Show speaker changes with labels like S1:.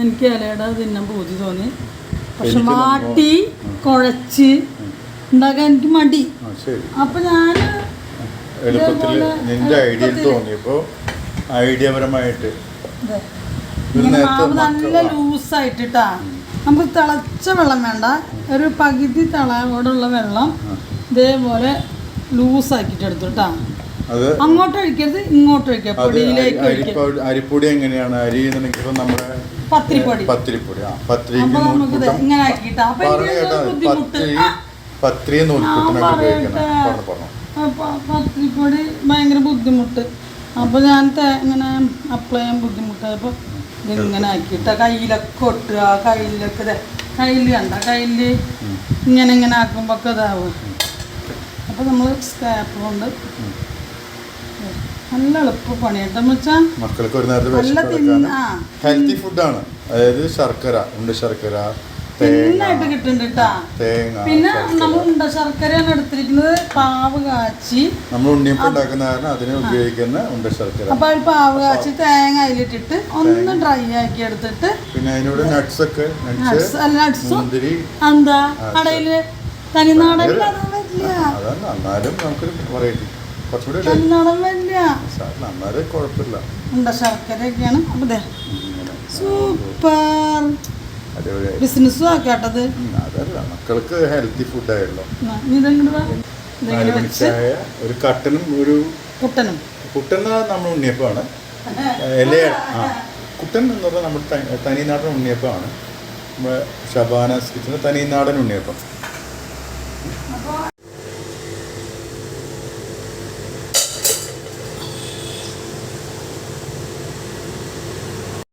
S1: എനിക്ക് ഇലയുടെ തിന്നാൻ പൂജി തോന്നി. പക്ഷെ മാട്ടി കുഴച്ച് ഉണ്ടാക്കാൻ എനിക്ക് മടി. അപ്പൊ ഞാൻ
S2: എളുപ്പത്തിൽ നിന്റെ ഐഡിയ തോന്നിയപ്പോ ഐഡിയപരമായിട്ട്
S1: നല്ല
S2: ലൂസ് ആയിട്ടിട്ടാ
S1: ലൂസായിട്ടിട്ടാ. നമുക്ക് തിളച്ച വെള്ളം വേണ്ട. ഒരു പകുതി തിളയോടുള്ള വെള്ളം ഇതേപോലെ ലൂസാക്കിയിട്ട് എടുത്തു കേട്ടാ.
S2: അത്
S1: അങ്ങോട്ട് ഒഴിക്കരുത് ഇങ്ങോട്ട് ഒഴിക്കുക പൊടിയിലേക്ക് ഒഴിക്കുക.
S2: അരിപ്പൊടി എങ്ങനെയാണ്? അരി ഇപ്പൊ നമ്മുടെ
S1: പത്തിരിപ്പൊടി.
S2: പത്തിരിപ്പൊടി. ആ
S1: പത്രി
S2: നൂൽക്കൂട്ടം.
S1: ഇങ്ങനെ ആക്കിയിട്ടാ അപ്പൊ ആ,
S2: പത്തിരി നൂൽക്കൂട്ടിനൊക്കെ ഉപയോഗിക്കണം. പറഞ്ഞു പറഞ്ഞു.
S1: പത്തിരിപ്പൊടി ഭയങ്കര ബുദ്ധിമുട്ട്. അപ്പൊ ഞാൻ ഇങ്ങനെ അപ്ലൈ ചെയ്യാൻ ബുദ്ധിമുട്ടായപ്പൊ ഇതിങ്ങനെ ആക്കിയിട്ട് കയ്യിലൊക്കെ ഒട്ടുക. കയ്യിലൊക്കെ കയ്യിൽ കണ്ട? കയ്യിൽ ഇങ്ങനെ ഇങ്ങനെ ആക്കുമ്പോ ഒക്കെ ഇതാവും. അപ്പൊ നമ്മൾ സ്കാപ്പ് കൊണ്ട് നല്ല എളുപ്പ
S2: മക്കൾക്ക് ഒരു നേരത്തെ ഹെൽത്തി ഫുഡാണ് അതായത് ശർക്കര ഉണ്ട് ശർക്കര
S1: തിന്നായിട്ട് കിട്ടുന്നുണ്ട് കേട്ടാ
S2: തേങ്ങ
S1: പിന്നെ. നമ്മൾ ഉണ്ട ശർക്കരയാണ് എടുത്തിരിക്കുന്നത്. പാവ് കാച്ചി.
S2: നമ്മൾ ഉണ്ണിയപ്പം ഉണ്ടാക്കുന്ന കാരണം അതിന് ഉപയോഗിക്കുന്ന ഉണ്ട ശർക്കര.
S1: അപ്പൊ അതിൽ പാവ് കാച്ചി തേങ്ങ അതിലിട്ടിട്ട് ഒന്ന് ഡ്രൈ ആക്കി എടുത്തിട്ട്
S2: പിന്നെ അതിനോട് നട്ട്സ് ഒക്കെ നട്ട്സ്
S1: നട്സും
S2: മുന്തിരി
S1: എന്താ കടയിൽ തനിനാടൻ
S2: അതാണ് എന്നാലും നമുക്കൊരു വെറൈറ്റി
S1: ഉണ്ട ശർക്കരയൊക്കെയാണ്. അപ്പൊ സൂപ്പർ. ബിസിനസ്സും ആക്കാട്ടത്.
S2: മക്കൾക്ക് ഹെൽത്തി
S1: ഫുഡ്
S2: ആയല്ലോ. ഒരു കട്ടനും ഒരു
S1: കുട്ടനും.
S2: കുട്ടൻ നമ്മൾ ഉണ്ണിയപ്പമാണ്. ഇല ആ കുട്ടൻ എന്ന് പറഞ്ഞാൽ നമ്മുടെ തനിനാടൻ ഉണ്ണിയപ്പമാണ്. നമ്മുടെ ഷബാനാസ് കിച്ചന് തനിനാടൻ ഉണ്ണിയപ്പം.